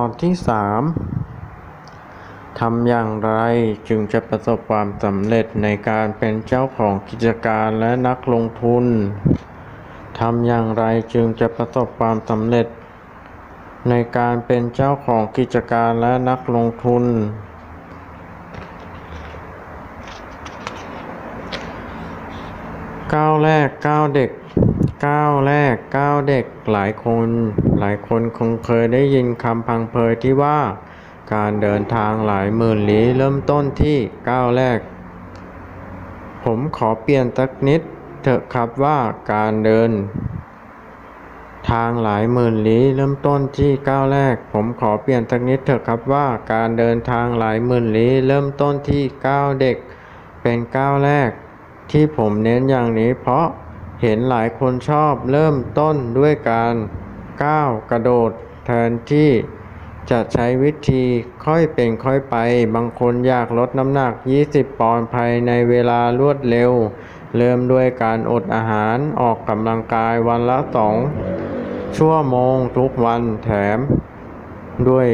ตอนที่สามทำอย่างไรจึงจะประสบความสำเร็จในการเป็นเจ้าของกิจการและนักลงทุน ทำอย่างไรจึงจะประสบความสำเร็จ ในการเป็นเจ้าของกิจการและนักลงทุน ก้าวแรกก้าวเด็ก ก้าวแรกก้าวเด็กหลายคน หลายคนคงเคยได้ยินคำพังเพยที่ว่า การเดินทางหลายหมื่นลี้เริ่มต้นที่ก้าวแรก ผมขอเปลี่ยนสักนิดเถอะครับว่าการเดิน ทางหลายหมื่นลี้เริ่มต้นที่ก้าวแรก ผมขอเปลี่ยนสักนิดเถอะครับว่าการเดินทางหลายหมื่นลี้เริ่มต้นที่ก้าวเด็ก เป็นก้าวแรก ที่ผมเน้นอย่างนี้เพราะ เห็นหลายคนชอบเริ่มต้นด้วยการก้าวกระโดดแทนที่จะใช้วิธีค่อยเป็นค่อยไป บางคนอยากลดน้ำหนัก 20 ปอนด์ภายในเวลารวดเร็ว เริ่มด้วยการอดอาหารออกกำลังกายวันละสองชั่วโมงทุกวันแถมด้วย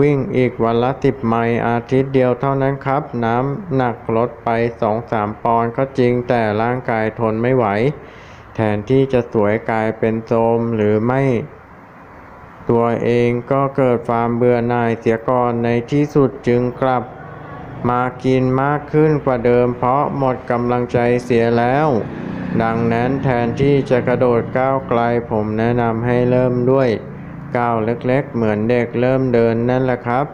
วิ่งอีกวันละสิบไมล์อาทิตย์เดียวเท่านั้นครับ น้ำหนักลดไปสองสามปอนด์ก็จริงแต่ร่างกายทนไม่ไหว แทนที่จะสวยกลายเป็นโทมหรือไม่ ตัวเองก็เกิดความเบื่อหน่ายเสียก่อนในที่สุดจึงกลับ มากินมากขึ้นกว่าเดิม เพราะหมดกำลังใจเสียแล้ว ดังนั้นแทนที่จะกระโดดก้าวไกลผมแนะนำให้เริ่มด้วย ก้าวเล็กๆ เหมือนเด็กเริ่มเดินนั่นแหละครับ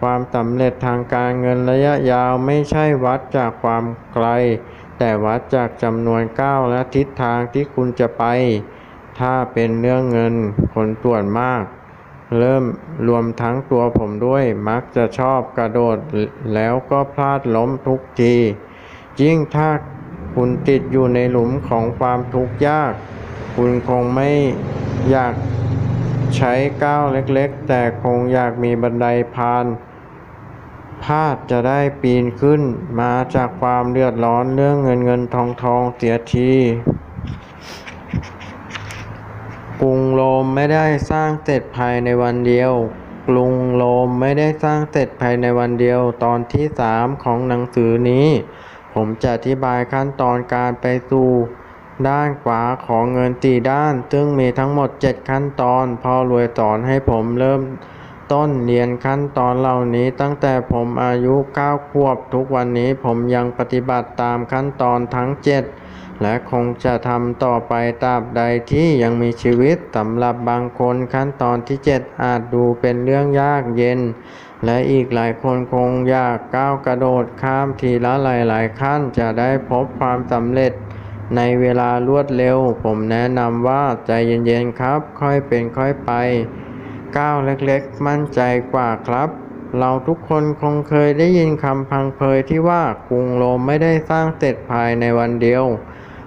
ความสำเร็จทางการเงินระยะยาวไม่ใช่วัดจากความไกล แต่วัดจากจำนวนก้าวและทิศทางที่คุณจะไป ถ้าเป็นเรื่องเงินคนส่วนมาก เริ่มรวมทั้งตัวผมด้วยมักจะชอบกระโดดแล้วก็พลาดล้มทุกทียิ่งถ้าคุณติดอยู่ในหลุมของความทุกข์ยาก คุณคงไม่อยาก ใช้ก้าวเล็กๆ แต่คงอยากมีบันไดพาน พาดจะได้ปีนขึ้นมาจากความเดือดร้อนเรื่องเงินเงินทองทองเสียทีกรุงโรมไม่ได้สร้างเสร็จภายในวันเดียว กรุงโรมไม่ได้สร้างเสร็จภายในวันเดียวตอนที่สามของหนังสือนี้ ผมจะอธิบายขั้นตอนการไปสู่ ด้านขวาของเงินตีด้าน ซึ่งมีทั้งหมด 7 ขั้นตอน พอรวยสอนให้ผมเริ่ม ต้นเรียนขั้นตอนเหล่านี้ตั้งแต่ผมอายุ 9 ขวบ ทุกวันนี้ผมยังปฏิบัติตามขั้นตอนทั้ง 7 และคงจะทำต่อไปตราบใดที่ยังมีชีวิตสำหรับบางคนขั้นตอนที่ 7 อาจดูเป็นเรื่องยากเย็น และอีกหลายคนคงอยากก้าวกระโดดข้ามทีละหลาย ๆ ขั้นจะได้พบความสำเร็จ ในเวลารวดเร็ว ผมแนะนำว่าใจเย็นๆครับ ค่อยเป็นค่อยไป ก้าวเล็กๆ มั่นใจกว่าครับ เราทุกคนคงเคยได้ยินคำพังเพยที่ว่ากรุงโรมไม่ได้สร้างเสร็จภายในวันเดียว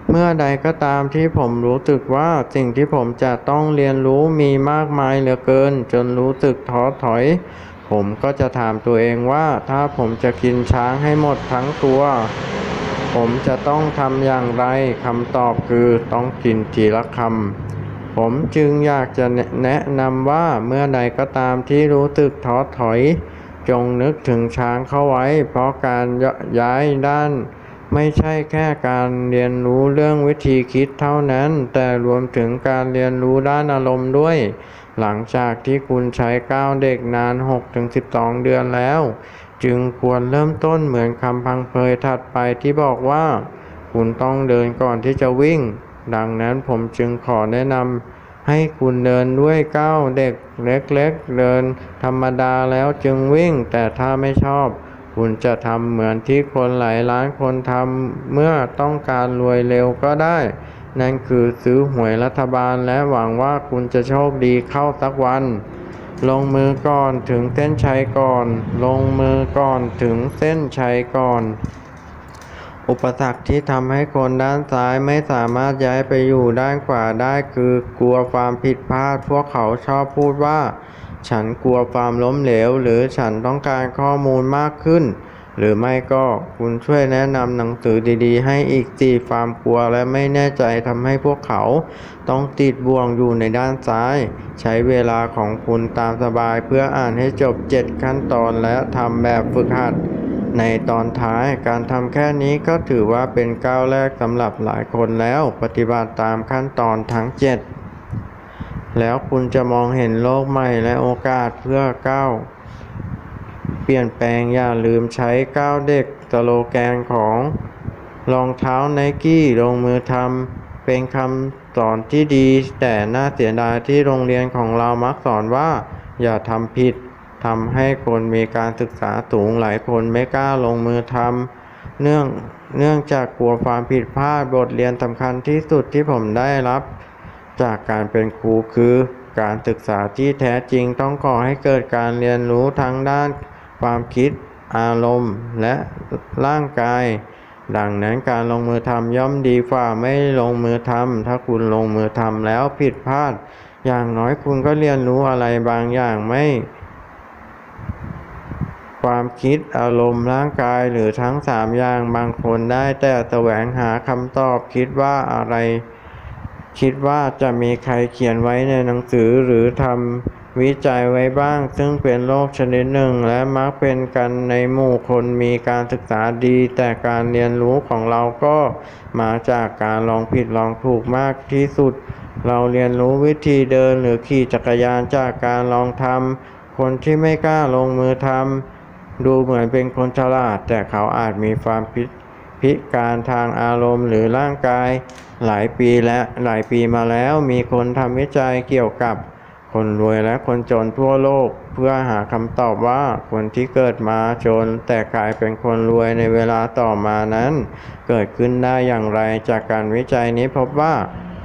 เมื่อใดก็ตามที่ผมรู้สึกว่าสิ่งที่ผมจะต้องเรียนรู้มีมากมายเหลือเกิน จนรู้สึกท้อถอย ผมก็จะถามตัวเองว่าถ้าผมจะกินช้างให้หมดทั้งตัว ผมจะต้องทำอย่างไรคำตอบคือต้องกินทีละคำผมจึงอยากจะแนะนำว่าเมื่อใดก็ตามที่รู้สึกท้อถอย จงนึกถึงช้างเข้าไว้ เพราะการย้ายด้าน ไม่ใช่แค่การเรียนรู้เรื่องวิธีคิดเท่านั้น แต่รวมถึงการเรียนรู้ด้านอารมณ์ด้วย หลังจากที่คุณใช้ก้าวเด็กนาน 6-12 เดือนแล้ว จึงควรเริ่มต้นเหมือนคำพังเพยถัดไปที่บอกว่า คุณต้องเดินก่อนที่จะวิ่ง ดังนั้นผมจึงขอแนะนำให้คุณเดินด้วยก้าวเด็กเล็กๆเดินธรรมดาแล้วจึงวิ่ง แต่ถ้าไม่ชอบ คุณจะทำเหมือนที่คนหลายล้านคนทำเมื่อต้องการรวยเร็วก็ได้ นั่นคือซื้อหวยรัฐบาลและหวังว่าคุณจะโชคดีเข้าสักวัน ลงมือก่อนถึงเส้นชัยก่อน ลงมือก่อนถึงเส้นชัยก่อน อุปสรรคที่ทำให้คนด้านซ้ายไม่สามารถย้ายไปอยู่ด้านขวาได้คือกลัวความผิดพลาด พวกเขาชอบพูดว่า ฉันกลัวความล้มเหลว หรือฉันต้องการข้อมูลมากขึ้น หรือไม่ก็คุณช่วยแนะนำหนังสือดีๆ ให้อีกสี่ฟาร์มกลัวและไม่แน่ใจทำให้พวกเขา ต้องติดบ่วงอยู่ในด้านซ้าย ใช้เวลาของคุณตามสบายเพื่ออ่านให้จบเจ็ดขั้นตอนและทำแบบฝึกหัด ในตอนท้ายการทำแค่นี้ก็ถือว่าเป็นก้าวแรกสำหรับหลายคนแล้วปฏิบัติตามขั้นตอนทั้งเจ็ดแล้วคุณจะมองเห็นโลกใหม่และโอกาสเพื่อก้าว ปลี่ยนแปลงอย่าลืมใช้ก้าวเด็กสโลแกนของรองเท้าไนกี้ลงมือทำเป็นคำสอนที่ดี แต่น่าเสียดายที่โรงเรียนของเรามักสอนว่า อย่าทำผิดทำให้คนมีการศึกษาสูงหลายคนไม่กล้าลงมือทำเนื่องเนื่องจากกลัวความผิดพลาดบทเรียนสำคัญที่สุดที่ผมได้รับ จากการเป็นครูคือ การศึกษาที่แท้จริงต้องก่อให้เกิดการเรียนรู้ทั้งด้าน ความคิด อารมณ์และร่างกาย ดังนั้นการลงมือทำย่อมดีกว่าไม่ลงมือทำถ้าคุณลงมือทำแล้วผิดพลาด อย่างน้อยคุณก็เรียนรู้อะไรบางอย่างไม่ ความคิดอารมณ์ร่างกายหรือทั้งสามอย่างบางคนได้แต่แสวงหาคำตอบคิดว่าอะไร คิดว่าจะมีใครเขียนไว้ในหนังสือหรือทำ วิจัยไว้บ้าง ซึ่งเป็นโรคชนิดหนึ่ง และมักเป็นกันในหมู่คนมีการศึกษาดี แต่การเรียนรู้ของเราก็มาจากการลองผิดลองถูกมากที่สุด เราเรียนรู้วิธีเดินหรือขี่จักรยานจากการลองทำคนที่ไม่กล้าลงมือทำดูเหมือนเป็นคนฉลาด แต่เขาอาจมีความพิพิการทางอารมณ์หรือร่างกาย หลายปีและหลายปีมาแล้วมีคนทำวิจัยเกี่ยวกับ คนรวยและคนจนทั่วโลกเพื่อหาคำตอบว่าคนที่เกิดมาจนแต่กลายเป็นคนรวยในเวลาต่อมานั้น เกิดขึ้นได้อย่างไรจากการวิจัยนี้พบว่า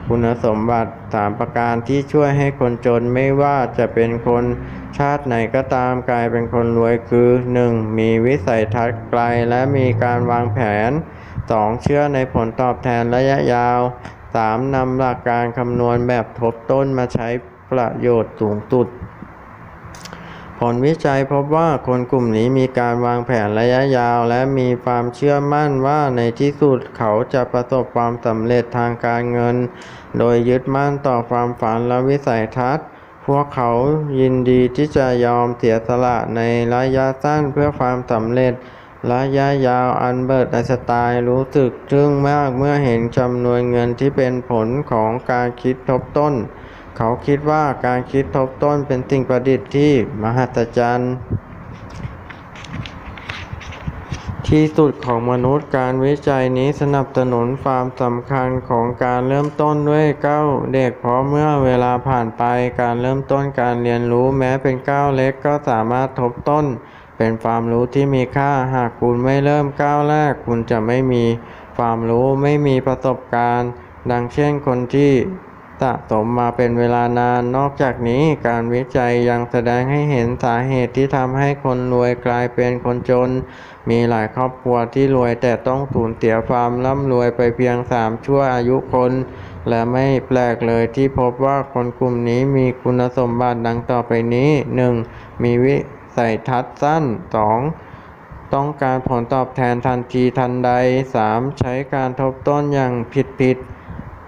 คุณสมบัติสามประการที่ช่วยให้คนจนไม่ว่าจะเป็นคนชาติไหนก็ตามกลายเป็นคนรวยคือ 1. มีวิสัยทัศน์ไกลและมีการวางแผน 2. เชื่อในผลตอบแทนระยะยาว 3. นำหลักการคำนวณแบบทบต้นมาใช้ ประโยชน์สูงสุด ผลวิจัยพบว่าคนกลุ่มนี้มีการวางแผนระยะยาว และมีความเชื่อมั่นว่าในที่สุดเขาจะประสบความสำเร็จทางการเงิน โดยยึดมั่นต่อความฝันและวิสัยทัศน์พวกเขายินดีที่จะยอมเสียสละในระยะสั้นเพื่อความสำเร็จ ระยะยาวอันเบิร์ตไอน์สไตน์รู้สึกทึ่งมากเมื่อเห็นจำนวนเงินที่เป็นผลของการคิดทบต้น เขาคิดว่าการคิดทบต้นเป็นสิ่งประดิษฐ์ที่มหัศจรรย์ ที่สุดของมนุษย์การวิจัยนี้สนับสนุนความสำคัญของการเริ่มต้นด้วยก้าวเด็กเพราะเมื่อเวลาผ่านไปการเริ่มต้นการเรียนรู้แม้เป็นก้าวเล็กก็สามารถทบต้น เป็นความรู้ที่มีค่าหากคุณไม่เริ่มก้าวแรก คุณจะไม่มีความรู้ไม่มีประสบการณ์ ดังเช่นคนที่ สะสมมาเป็นเวลานาน นอกจากนี้การวิจัยยังแสดงให้เห็นสาเหตุที่ทำให้คนรวยกลายเป็นคนจน มีหลายครอบครัวที่รวยแต่ต้องสูญเสียความร่ำรวยไปเพียงสามชั่วอายุคน และไม่แปลกเลยที่พบว่าคนกลุ่มนี้มีคุณสมบัติดังต่อไปนี้ 1. มีวิสัยทัศน์สั้น 2. ต้องการผลตอบแทนทันทีทันใด 3. ใช้การทบต้นอย่างผิดๆ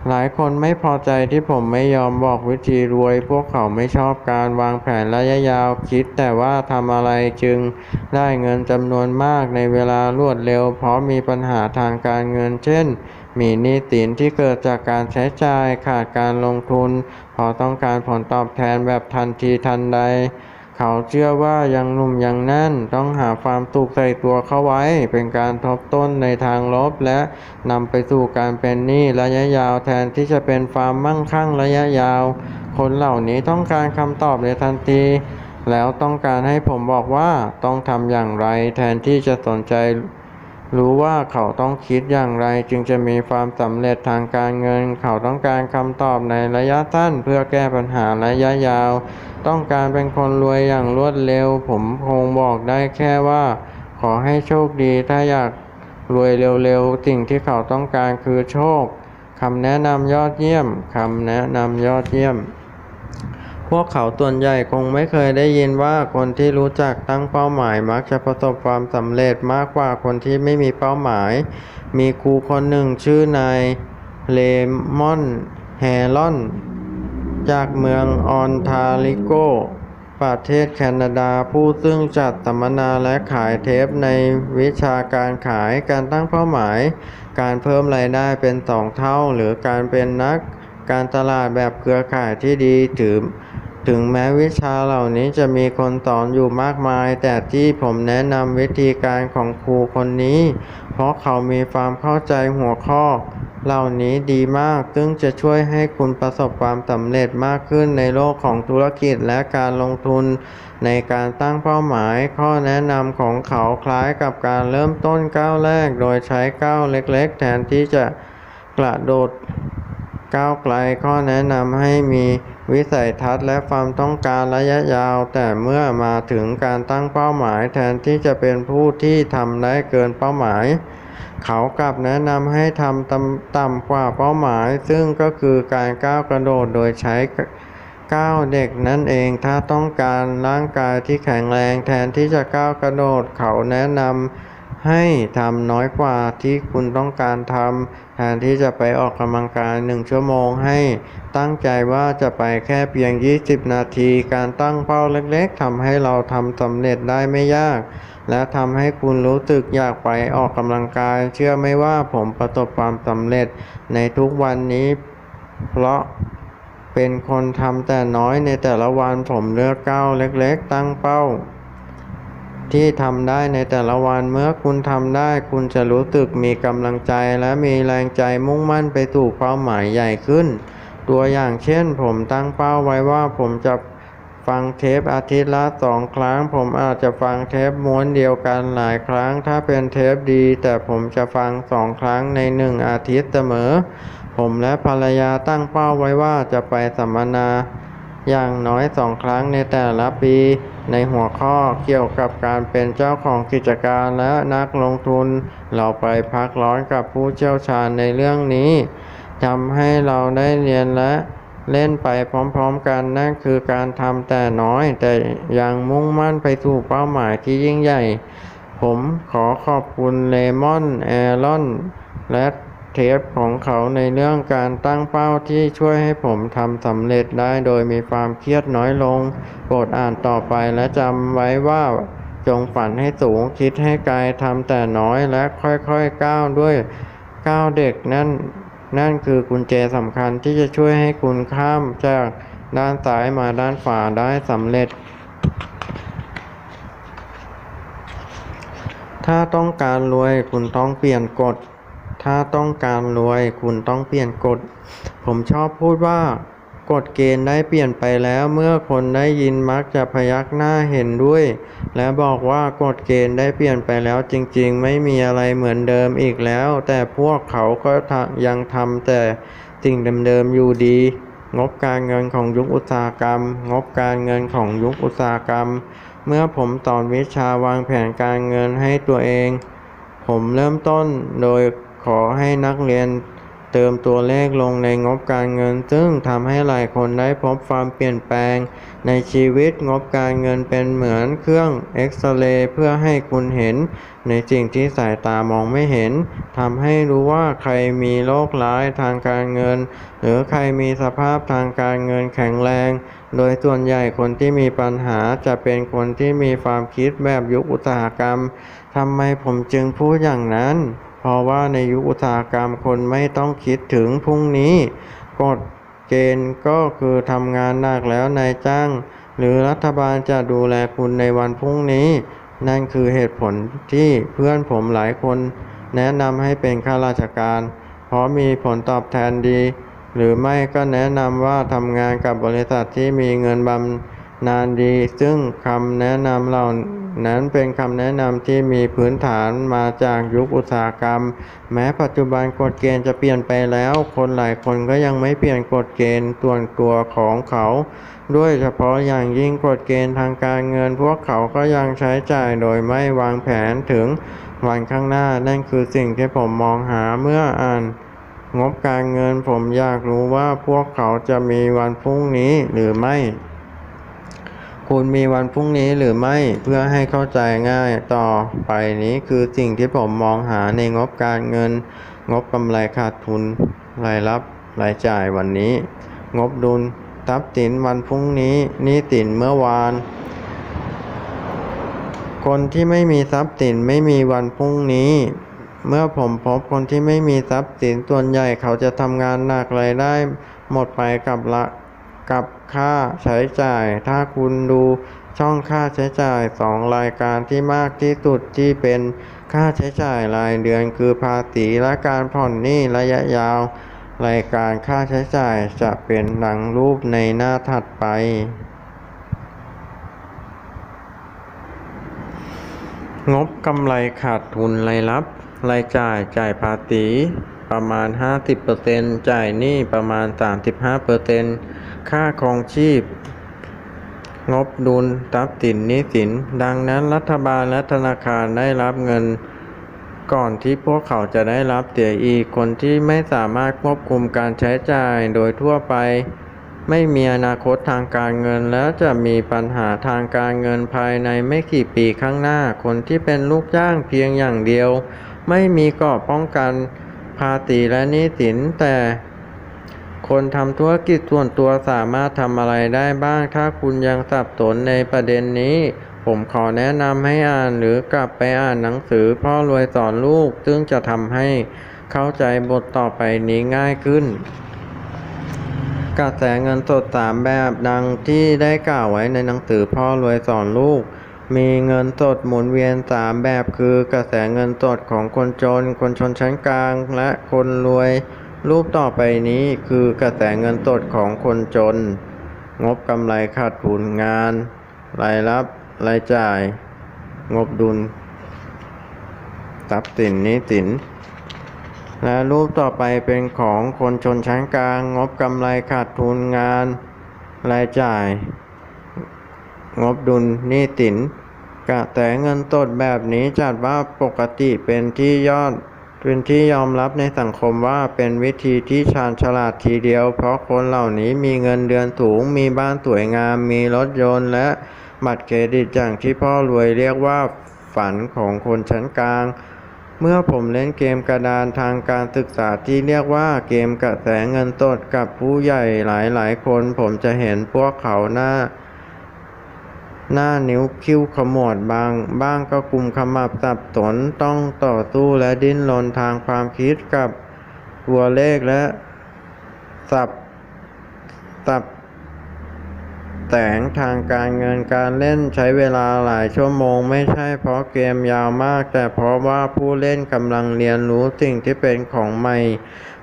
หลายคนไม่พอใจที่ผมไม่ยอมบอกวิธีรวย พวกเขาไม่ชอบการวางแผนระยะยาวคิด แต่ว่าทำอะไรจึงได้เงินจำนวนมากในเวลารวดเร็ว เพราะมีปัญหาทางการเงิน เช่น มีหนี้สินที่เกิดจากการใช้จ่ายขาดการลงทุน พอต้องการผลตอบแทนแบบทันทีทันใด เขาเชื่อว่ายังหนุ่มยังแน่นต้องหาความสุขใส่ตัวเข้าไว้ เป็นการทบต้นในทางลบและนำไปสู่การเป็นหนี้ระยะยาวแทนที่จะเป็นความมั่งคั่งระยะยาว คนเหล่านี้ต้องการคำตอบในทันที แล้วต้องการให้ผมบอกว่าต้องทำอย่างไรแทนที่จะสนใจ รู้ว่าเขาต้องคิดอย่างไรจึงจะมีความสำเร็จทางการเงิน เขาต้องการคำตอบในระยะสั้นเพื่อแก้ปัญหาระยะยาว ต้องการเป็นคนรวยอย่างรวดเร็ว ผมคงบอกได้แค่ว่า ขอให้โชคดีถ้าอยากรวยเร็วๆสิ่งที่เขาต้องการคือโชคคำแนะนำยอดเยี่ยมคำแนะนำยอดเยี่ยม พวกเขาส่วนใหญ่คงไม่เคยได้ยินว่าคนที่รู้จักตั้งเป้าหมายมักจะประสบความสำเร็จมากกว่าคนที่ไม่มีเป้าหมาย มีครูคนหนึ่งชื่อนายเลมอนแฮรอน จากเมืองออนทาริโก ประเทศแคนาดาผู้ซึ่งจัดสัมมนาและขายเทปในวิชาการขายการตั้งเป้าหมาย การเพิ่มรายได้เป็นสองเท่า หรือการเป็นนักการตลาดแบบเครือข่ายที่ดีถือ ถึงแม้วิชาเหล่านี้จะมีคนสอนอยู่มากมาย แต่ที่ผมแนะนำวิธีการของครูคนนี้ เพราะเขามีความเข้าใจหัวข้อ เหล่านี้ดีมาก ซึ่งจะช่วยให้คุณประสบความสำเร็จมากขึ้นในโลกของธุรกิจและการลงทุน ในการตั้งเป้าหมาย ข้อแนะนำของเขาคล้ายกับการเริ่มต้นก้าวแรก โดยใช้ก้าวเล็ก ๆ แทนที่จะกระโดด ก้าวไกลข้อแนะนำให้มีวิสัยทัศน์และความต้องการระยะยาว แต่เมื่อมาถึงการตั้งเป้าหมายแทนที่จะเป็นผู้ที่ทำได้เกินเป้าหมาย เขากลับแนะนำให้ทำต่ำต่ำกว่าเป้าหมาย ซึ่งก็คือการก้าวกระโดดโดยใช้ก้าวเด็กนั่นเองถ้าต้องการร่างกายที่แข็งแรงแทนที่จะก้าวกระโดดเขาแนะนำ ให้ทำน้อยกว่าที่คุณต้องการทำแทนที่จะไปออกกำลังกายหนึ่งชั่วโมงให้ตั้งใจว่าจะไปแค่เพียง 20 นาที การตั้งเป้าเล็กๆทำให้เราทำสำเร็จได้ไม่ยาก และทำให้คุณรู้สึกอยากไปออกกำลังกาย เชื่อไหมว่าผมประสบความสำเร็จในทุกวันนี้ เพราะเป็นคนทำแต่น้อยในแต่ละวันผมเลือกก้าวเล็ก ๆ ตั้งเป้า ที่ทำได้ในแต่ละวันเมื่อคุณทำได้คุณจะรู้สึกมีกำลังใจและมีแรงใจมุ่งมั่นไปสู่เป้าหมายใหญ่ขึ้น ตัวอย่างเช่น ผมตั้งเป้าไว้ว่าผมจะฟังเทปอาทิตย์ละสองครั้ง ผมอาจจะฟังเทปม้วนเดียวกันหลายครั้ง ถ้าเป็นเทปดี แต่ผมจะฟังสองครั้งในหนึ่งอาทิตย์เสมอ ผมและภรรยาตั้งเป้าไว้ว่าจะไปสัมมนา อย่างน้อยสองครั้งในแต่ละปี ในหัวข้อเกี่ยวกับการเป็นเจ้าของกิจการและนักลงทุน เราไปพักร้อนกับผู้เชี่ยวชาญในเรื่องนี้ทำให้เราได้เรียนและเล่นไปพร้อมๆกันนั่นคือการทำแต่น้อย แต่ยังมุ่งมั่นไปสู่เป้าหมายที่ยิ่งใหญ่ ผมขอขอบคุณเลมอนแอรอนและ เทปของเขาในเรื่องการตั้งเป้าที่ช่วยให้ผมทำสำเร็จได้โดยมีความเครียดน้อยลง โปรดอ่านต่อไปและจำไว้ว่าจงฝันให้สูงคิดให้ไกลทำแต่น้อยและค่อยๆก้าวด้วยก้าวเด็กนั่นนั่นคือกุญแจสำคัญที่จะช่วยให้คุณข้ามจากด้านซ้ายมาด้านขวาได้สำเร็จ ถ้าต้องการรวยคุณต้องเปลี่ยนกฎ ถ้าต้องการรวยคุณต้องเปลี่ยนกฎ ผมชอบพูดว่ากฎเกณฑ์ได้เปลี่ยนไปแล้วเมื่อคนได้ยินมักจะพยักหน้าเห็นด้วย และบอกว่ากฎเกณฑ์ได้เปลี่ยนไปแล้วจริงๆ ไม่มีอะไรเหมือนเดิมอีกแล้ว แต่พวกเขาก็ยังทำแต่สิ่งเดิมๆอยู่ดี งบการเงินของยุคอุตสาหกรรม งบการเงินของยุคอุตสาหกรรม เมื่อผมสอนวิชาวางแผนการเงินให้ตัวเอง ผมเริ่มต้นโดย ขอให้นักเรียนเติมตัวเลขลงในงบการเงิน ซึ่งทำให้หลายคนได้พบความเปลี่ยนแปลง ในชีวิตงบการเงินเป็นเหมือนเครื่องเอ็กซเรย์เพื่อให้คุณเห็น ในสิ่งที่สายตามองไม่เห็นทำให้รู้ว่าใครมีโรคร้ายทางการเงิน หรือใครมีสภาพทางการเงินแข็งแรง โดยส่วนใหญ่คนที่มีปัญหาจะเป็นคนที่มีความคิดแบบยุคอุตสาหกรรมทำไมผมจึงพูดอย่างนั้น ราะว่าในยุคอุตสาหกรรมคนไม่ต้องคิดถึงพรุ่งนี้ กฎเกณฑ์ก็คือทำงานหนักแล้วนายจ้าง หรือรัฐบาลจะดูแลคุณในวันพรุ่งนี้ นั่นคือเหตุผลที่เพื่อนผมหลายคนแนะนำให้เป็นข้าราชการ เพราะมีผลตอบแทนดี หรือไม่ก็แนะนำว่าทำงานกับบริษัทที่มีเงินบำนาญดี ซึ่งคำแนะนำเหล่า นั้นเป็นคำแนะนำที่มีพื้นฐานมาจากยุคอุตสาหกรรม แม้ปัจจุบันกฎเกณฑ์จะเปลี่ยนไปแล้ว คนหลายคนก็ยังไม่เปลี่ยนกฎเกณฑ์ส่วนตัวของเขา ด้วยเฉพาะอย่างยิ่งกฎเกณฑ์ทางการเงิน พวกเขาก็ยังใช้จ่ายโดยไม่วางแผนถึงวันข้างหน้านั่นคือสิ่งที่ผมมองหาเมื่ออ่านงบการเงินผมอยากรู้ว่าพวกเขาจะมีวันพรุ่งนี้หรือไม่ คุณมีวันพรุ่งนี้หรือไม่เพื่อให้เข้าใจง่ายต่อไปนี้คือสิ่งที่ผมมองหาในงบการเงิน งบกำไรขาดทุน รายรับรายจ่ายวันนี้ งบดุลทรัพย์สินวันพรุ่งนี้นี้สินเมื่อวาน คนที่ไม่มีทรัพย์สินไม่มีวันพรุ่งนี้ เมื่อผมพบคนที่ไม่มีทรัพย์สินส่วนใหญ่เขาจะทำงานหนักรายได้หมดไปกับละ กับค่าใช้จ่าย ถ้าคุณดูช่องค่าใช้จ่ายสองรายการที่มากที่สุดที่เป็นค่าใช้จ่ายรายเดือนคือภาษีและการผ่อนหนี้ระยะยาว รายการค่าใช้จ่ายจะเป็นดังรูปในหน้าถัดไปงบกำไรขาดทุนรายรับ รายจ่ายจ่ายภาษีประมาณ 50%จ่ายหนี้ประมาณ 35% ค่าครองชีพ งบดุลทรัพย์สินนี้สิน ดังนั้นรัฐบาลและธนาคารได้รับเงิน ก่อนที่พวกเขาจะได้รับเสียอีกคนที่ไม่สามารถควบคุมการใช้จ่ายโดยทั่วไป ไม่มีอนาคตทางการเงินและจะมีปัญหาทางการเงินภายในไม่กี่ปีข้างหน้า คนที่เป็นลูกจ้างเพียงอย่างเดียว ไม่มีเกราะป้องกันภาษีและนี้สินแต่ คนทำธุรกิจส่วนตัวสามารถทำอะไรได้บ้าง ถ้าคุณยังสับสนในประเด็นนี้ ผมขอแนะนำให้อ่านหรือกลับไปอ่านหนังสือพ่อรวยสอนลูก ซึ่งจะทำให้เข้าใจบทต่อไปนี้ง่ายขึ้น กระแสเงินสดสามแบบดังที่ได้กล่าวไว้ในหนังสือพ่อรวยสอนลูก มีเงินสดหมุนเวียนสามแบบคือกระแสเงินสดของคนจน คนชนชั้นกลาง และคนรวย รูปต่อไปนี้คือกระแสเงินสดของคนจน งบกำไรขาดทุนงาน รายรับ รายจ่าย งบดุลทรัพย์สินนี้สิน และรูปต่อไปเป็นของคนชนชั้นกลาง งบกำไรขาดทุนงาน รายจ่าย งบดุลนี้สินกระแสเงินสดแบบนี้จัดว่าปกติเป็นที่ยอด เป็นที่ยอมรับในสังคมว่าเป็นวิธีที่ชาญฉลาดทีเดียว เพราะคนเหล่านี้มีเงินเดือนสูง มีบ้านสวยงาม มีรถยนต์และบัตรเครดิตอย่างที่พ่อรวยเรียกว่าฝันของคนชั้นกลาง เมื่อผมเล่นเกมกระดานทางการศึกษาที่เรียกว่าเกมกระแสเงินสดกับผู้ใหญ่หลายๆ คน ผมจะเห็นพวกเขาหน้า หน้านิ้วคิ้วขมวดบาง บ้างก็กุมขมับสับสนต้องต่อสู้และดิ้นรนทางความคิดกับตัวเลขและสับสับแต่งทางการเงินการเล่นใช้เวลาหลายชั่วโมง ไม่ใช่เพราะเกมยาวมาก แต่เพราะว่าผู้เล่นกำลังเรียนรู้สิ่งที่เป็นของใหม่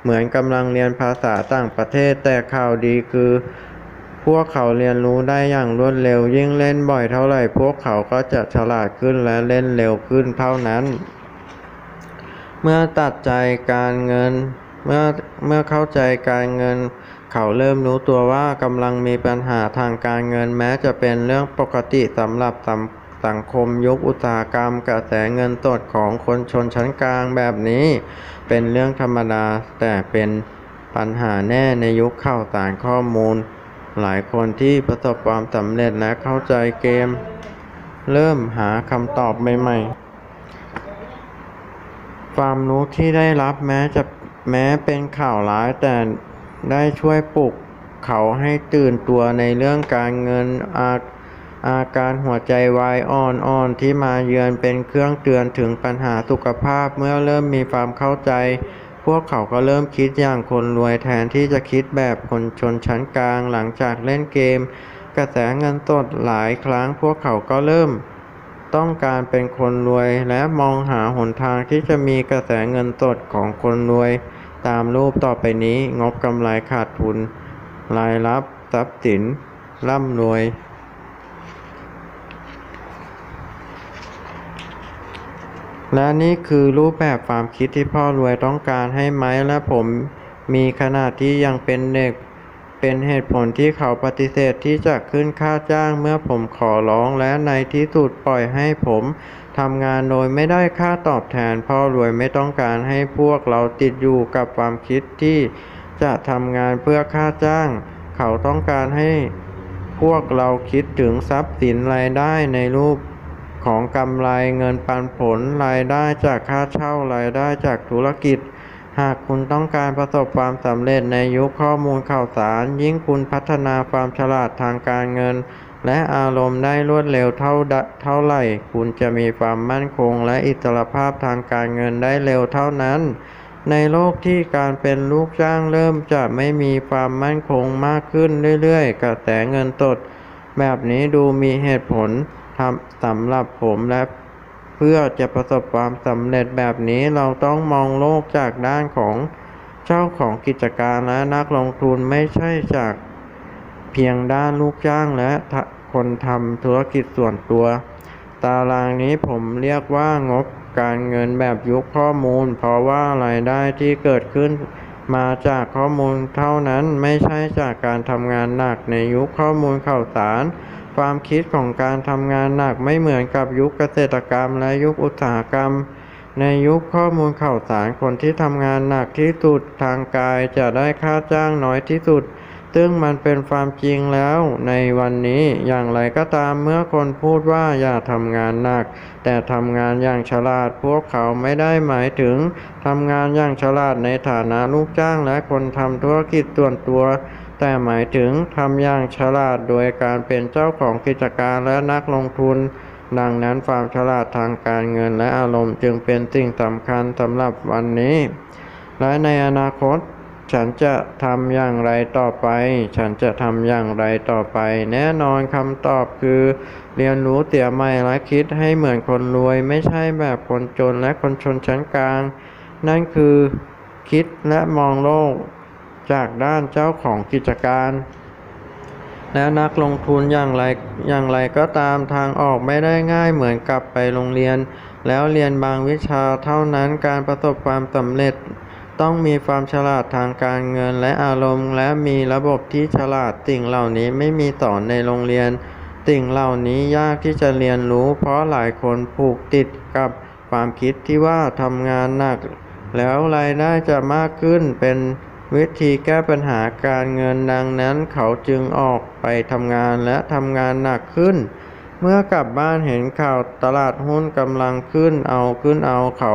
เหมือนกำลังเรียนภาษาต่างประเทศแต่ข่าวดีคือ พวกเขาเรียนรู้ได้อย่างรวดเร็ว ยิ่งเล่นบ่อยเท่าไหร่ พวกเขาก็จะฉลาดขึ้นและเล่นเร็วขึ้นเท่านั้น เมื่อตัดใจการเงิน เมื่อเมื่อเข้าใจการเงิน เขาเริ่มรู้ตัวว่ากำลังมีปัญหาทางการเงินแม้จะเป็นเรื่องปกติสำหรับสังสังคมยุคอุตสาหกรรมกระแสเงินสดของคนชนชั้นกลางแบบนี้ เป็นเรื่องธรรมดาแต่เป็นปัญหาแน่ในยุคข่าวสารข้อมูล หลายคนที่ประสบความสำเร็จและเข้าใจเกม เริ่มหาคำตอบใหม่ๆ ความรู้ที่ได้รับแม้จะแม้เป็นข่าวร้ายแต่ได้ช่วยปลุกเขาให้ตื่นตัวในเรื่องการเงินอาอาการหัวใจวายอ่อนๆที่มาเยือนเป็นเครื่องเตือนถึงปัญหาสุขภาพเมื่อเริ่มมีความเข้าใจ พวกเขาก็เริ่มคิดอย่างคนรวยแทนที่จะคิดแบบคนชนชั้นกลางหลังจากเล่นเกม กระแสเงินสดหลายครั้งพวกเขาก็เริ่ม ต้องการเป็นคนรวยและมองหาหนทางที่จะมีกระแสเงินสดของคนรวย ตามรูปต่อไปนี้งบกำไรขาดทุน รายรับ ทรัพย์สิน ร่ำรวย และนี่คือรูปแบบความคิดที่พ่อรวยต้องการให้ไหมและผมมีขนาดที่ยังเป็นเด็ก เป็นเหตุผลที่เขาปฏิเสธที่จะขึ้นค่าจ้างเมื่อผมขอร้องและในที่สุดปล่อยให้ผมทำงานโดยไม่ได้ค่าตอบแทน พ่อรวยไม่ต้องการให้พวกเราติดอยู่กับความคิดที่จะทำงานเพื่อค่าจ้าง เขาต้องการให้พวกเราคิดถึงทรัพย์สินรายได้ในรูป ของกำไรเงินปันผลรายได้จากค่าเช่ารายได้จากธุรกิจ หากคุณต้องการประสบความสำเร็จในยุคข้อมูลข่าวสาร ยิ่งคุณพัฒนาความฉลาดทางการเงิน และอารมณ์ได้รวดเร็วเท่าดเท่าไหร่ คุณจะมีความมั่นคงและอิสรภาพทางการเงินได้เร็วเท่านั้น ในโลกที่การเป็นลูกจ้างเริ่มจะไม่มีความมั่นคงมากขึ้นเรื่อยๆกระแสเงินสดแบบนี้ดูมีเหตุผล ทำสำหรับผมและเพื่อจะประสบความสำเร็จแบบนี้เราต้องมองโลกจากด้านของเจ้าของกิจการและนักลงทุนไม่ใช่จากเพียงด้านลูกจ้างและคนทำธุรกิจส่วนตัว ตารางนี้ผมเรียกว่างบการเงินแบบยุคข้อมูล เพราะว่ารายได้ที่เกิดขึ้นมาจากข้อมูลเท่านั้นไม่ใช่จากการทำงานหนักในยุคข้อมูลข่าวสาร ความคิดของการทำงานหนักไม่เหมือนกับยุคเกษตรกรรมและยุคอุตสาหกรรม ในยุคข้อมูลข่าวสารคนที่ทำงานหนักที่สุดทางกายจะได้ค่าจ้างน้อยที่สุด ซึ่งมันเป็นความจริงแล้วในวันนี้อย่างไรก็ตามเมื่อคนพูดว่าอย่าทำงานหนัก แต่ทำงานอย่างฉลาดพวกเขาไม่ได้หมายถึงทำงานอย่างฉลาดในฐานะลูกจ้างและคนทำธุรกิจส่วนตัว แต่หมายถึงทำอย่างฉลาดโดยการเป็นเจ้าของกิจการและนักลงทุน ดังนั้นความฉลาดทางการเงินและอารมณ์จึงเป็นสิ่งสำคัญสำหรับวันนี้ และในอนาคต ฉันจะทำอย่างไรต่อไป ฉันจะทำอย่างไรต่อไป แน่นอนคำตอบคือ เรียนรู้เตี่ยใหม่และคิดให้เหมือนคนรวย ไม่ใช่แบบคนจนและคนชนชั้นกลาง นั่นคือคิดและมองโลก จากด้านเจ้าของกิจการ และนักลงทุนอย่างไรอย่างไรก็ตามทางออกไม่ได้ง่ายเหมือนกับไปโรงเรียน แล้วเรียนบางวิชาเท่านั้นการประสบความสำเร็จ ต้องมีความฉลาดทางการเงินและอารมณ์ และมีระบบที่ฉลาดสิ่งเหล่านี้ไม่มีสอนในโรงเรียนสิ่งเหล่านี้ยากที่จะเรียนรู้ เพราะหลายคนผูกติดกับความคิดที่ว่าทำงานหนัก แล้วรายได้จะมากขึ้นเป็น วิธีแก้ปัญหาการเงินดังนั้นเขาจึงออกไปทำงานและทำงานหนักขึ้น เมื่อกลับบ้านเห็นข่าวตลาดหุ้นกำลังขึ้นเอาขึ้นเอาเขา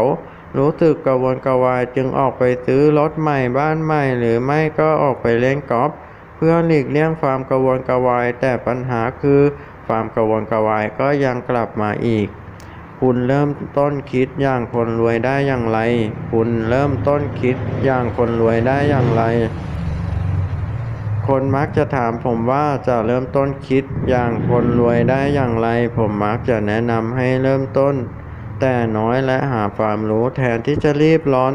รู้สึกกระวนกระวายจึงออกไปซื้อรถใหม่บ้านใหม่ หรือไม่ก็ออกไปเล่นกอล์ฟเพื่อหลีกเลี่ยงความกระวนกระวายแต่ปัญหาคือความกระวนกระวายก็ยังกลับมาอีก คุณเริ่มต้นคิดอย่างคนรวยได้อย่างไร คุณเริ่มต้นคิดอย่างคนรวยได้อย่างไร คนมักจะถามผมว่าจะเริ่มต้นคิดอย่างคนรวยได้อย่างไร ผมมักจะแนะนำให้เริ่มต้น แต่น้อยและหาความรู้แทนที่จะรีบร้อน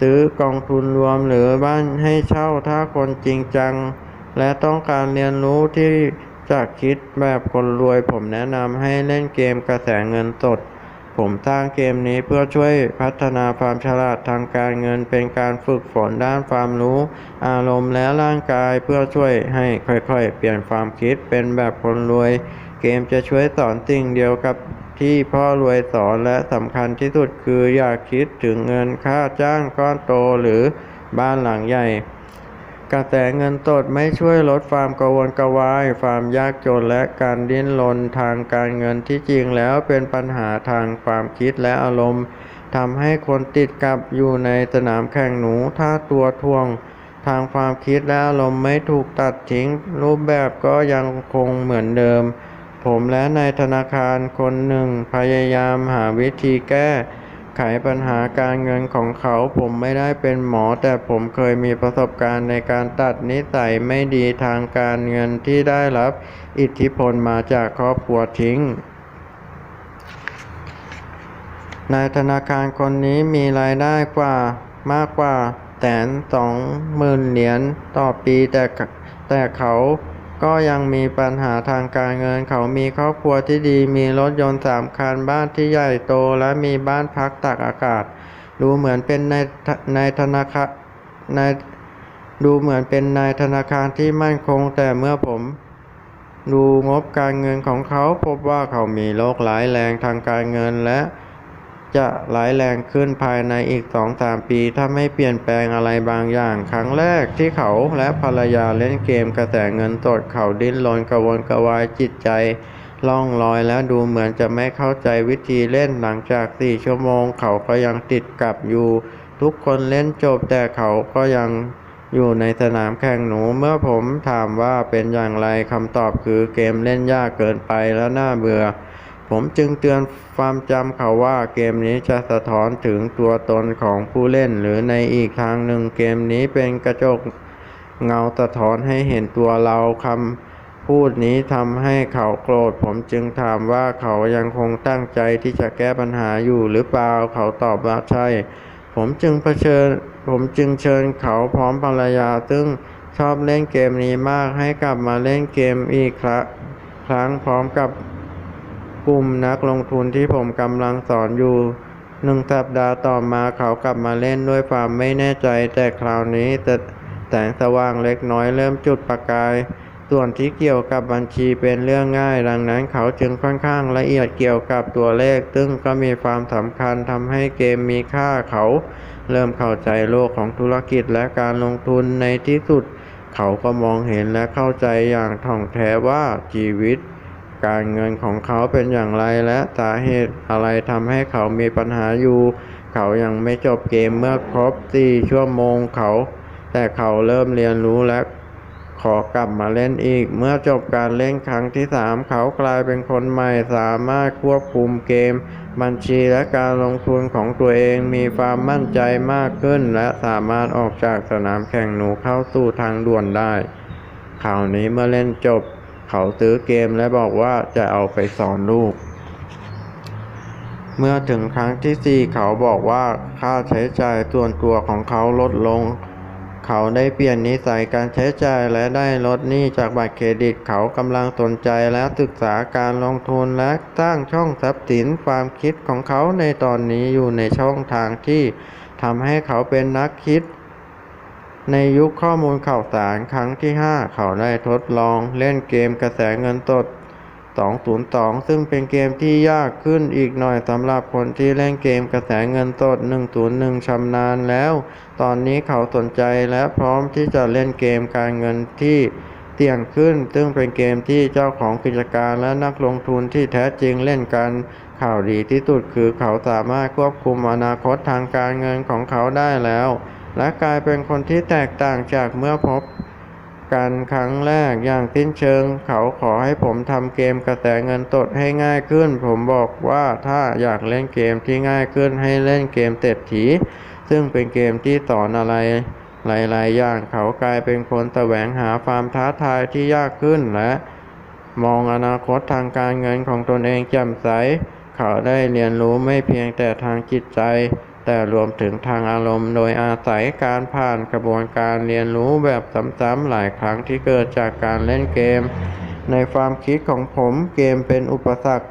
ซื้อกองทุนรวมหรือบ้านให้เช่าถ้าคนจริงจัง และต้องการเรียนรู้ที่ จะคิดแบบคนรวยผมแนะนำให้เล่นเกมกระแสเงินสด ผมสร้างเกมนี้เพื่อช่วยพัฒนาความฉลาดทางการเงินเป็นการฝึกฝนด้านความรู้ อารมณ์และร่างกายเพื่อช่วยให้ค่อยๆ เปลี่ยนความคิดเป็นแบบคนรวย เกมจะช่วยสอนสิ่งเดียวกับที่พ่อรวยสอนและสำคัญที่สุดคืออย่าคิดถึงเงินค่าจ้างก้อนโตหรือบ้านหลังใหญ่ กระแสเงินสดไม่ช่วยลดความกังวลกระวาย ความยากจนและการดิ้นรนทางการเงินที่จริงแล้วเป็นปัญหาทางความคิดและอารมณ์ทำให้คนติดกับอยู่ในสนามแข่งหนูถ้าตัวทวง ทางความคิดและอารมณ์ไม่ถูกตัดทิ้ง รูปแบบก็ยังคงเหมือนเดิม ผมและนายธนาคารคนหนึ่งพยายามหาวิธีแก้ ไขปัญหาการเงินของเขา ผมไม่ได้เป็นหมอ แต่ผมเคยมีประสบการณ์ในการตัดนิสัยไม่ดีทางการเงินที่ได้รับอิทธิพลมาจากครอบครัวทิ้งนายธนาคารคนนี้มีรายได้กว่ามากกว่าแสนสองหมื่นเหรียญต่อปีแต่แต่เขา ก็ยังมีปัญหาทางการเงินเขามีครอบครัวที่ดี มีรถยนต์สามคันบ้านที่ใหญ่โต และมีบ้านพักตากอากาศ ดูเหมือนเป็นในายนธนาคารในดูเหมือนเป็นนายธนาคารที่มั่นคง แต่เมื่อผม ดูงบการเงินของเขาพบว่าเขามีโรคร้ายแรงทางการเงินและ จะร้ายแรงขึ้นภายในอีกสองสามปี ถ้าไม่เปลี่ยนแปลงอะไรบางอย่าง ครั้งแรกที่เขาและภรรยาเล่นเกมกระแสเงินสดเขาดิ้นรนกระวนกระวายจิตใจล่องลอยและดูเหมือนจะไม่เข้าใจวิธีเล่นหลังจากสี่ชั่วโมง เขาก็ยังติดกับอยู่ ทุกคนเล่นจบแต่เขาก็ยังอยู่ในสนามแข่งหนูเมื่อผมถามว่าเป็นอย่างไรคำตอบคือเกมเล่นยากเกินไปและน่าเบื่อ ผมจึงเตือน ความจำเขาว่าเกมนี้จะสะท้อนถึงตัวตนของผู้เล่น หรือในอีกทางหนึ่งเกมนี้เป็นกระจกเงาสะท้อนให้เห็นตัวเราคำพูดนี้ทำให้เขาโกรธ ผมจึงถามว่าเขายังคงตั้งใจที่จะแก้ปัญหาอยู่หรือเปล่าเขาตอบว่าใช่ ผมจึงเผชิญ ผมจึงเชิญเขาพร้อมภรรยา ซึ่งชอบเล่นเกมนี้มากให้กลับมาเล่นเกมอีกครั้งครั้งพร้อมกับ กลุ่มนักลงทุนที่ผมกำลังสอนอยู่หนึ่งสัปดาห์ต่อมาเขากลับมาเล่นด้วยความไม่แน่ใจ แต่คราวนี้แต่แสงสว่างเล็กน้อยเริ่มจุดประกาย ส่วนที่เกี่ยวกับบัญชีเป็นเรื่องง่าย ดังนั้นเขาจึงค่อนข้างละเอียดเกี่ยวกับตัวเลข ซึ่งก็มีความสำคัญทำให้เกมมีค่าเขา เริ่มเข้าใจโลกของธุรกิจและการลงทุนในที่สุด เขาก็มองเห็นและเข้าใจอย่างถ่องแท้ว่าชีวิต การเงินของเขาเป็นอย่างไรและสาเหตุอะไรทำให้เขามีปัญหาอยู่ เขายังไม่จบเกมเมื่อครบสี่ชั่วโมงเขา แต่เขาเริ่มเรียนรู้และขอกลับมาเล่นอีก เมื่อจบการเล่นครั้งที่สามเขากลายเป็นคนใหม่สามารถควบคุมเกม บัญชีและการลงทุนของตัวเองมีความมั่นใจมากขึ้น และสามารถออกจากสนามแข่งหนูเข้าสู่ทางด่วนได้คราวนี้เมื่อเล่นจบ เขาซื้อเกมและบอกว่าจะเอาไปสอนลูก เมื่อถึงครั้งที่สี่เขาบอกว่าค่าใช้จ่ายส่วนตัวของเขาลดลง เขาได้เปลี่ยนนิสัยการใช้จ่ายและได้ลดหนี้จากบัตรเครดิตเขากำลังสนใจและศึกษาการลงทุนและสร้างช่องทรัพย์สินความคิดของเขาในตอนนี้อยู่ในช่องทางที่ทำให้เขาเป็นนักคิด ในยุคข้อมูลข่าวสารครั้งที่ 5 เขาได้ทดลองเล่นเกมกระแสเงินสด 202 ซึ่งเป็นเกมที่ยากขึ้นอีกหน่อยสำหรับคนที่เล่นเกมกระแสเงินสด 101 ชำนาญแล้ว ตอนนี้เขาสนใจและพร้อมที่จะเล่นเกมการเงินที่เสี่ยงขึ้น ซึ่งเป็นเกมที่เจ้าของกิจการและนักลงทุนที่แท้จริงเล่นกัน ข่าวดีที่สุดคือเขาสามารถควบคุมอนาคตทางการเงินของเขาได้แล้ว และกลายเป็นคนที่แตกต่างจากเมื่อพบกันครั้งแรกอย่างสิ้นเชิง เขาขอให้ผมทำเกมกระแสเงินสดให้ง่ายขึ้น ผมบอกว่าถ้าอยากเล่นเกมที่ง่ายขึ้นให้เล่นเกมเศรษฐี ซึ่งเป็นเกมที่สอนอะไรหลาย ๆ อย่างเขากลายเป็นคนแสวงหาความท้าทายที่ยากขึ้นและ มองอนาคตทางการเงินของตนเองแจ่มใส เขาได้เรียนรู้ไม่เพียงแต่ทางจิตใจ แต่รวมถึงทางอารมณ์โดยอาศัยการผ่านกระบวนการเรียนรู้แบบซ้ำๆหลายครั้งที่เกิดจากการเล่นเกม ในความคิดของผมเกมเป็นอุปสรรค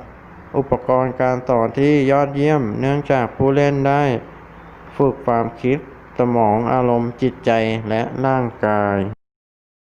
อุปกรณ์การสอนที่ยอดเยี่ยม เนื่องจากผู้เล่นได้ ฝึกความคิดสมองอารมณ์จิตใจและร่างกาย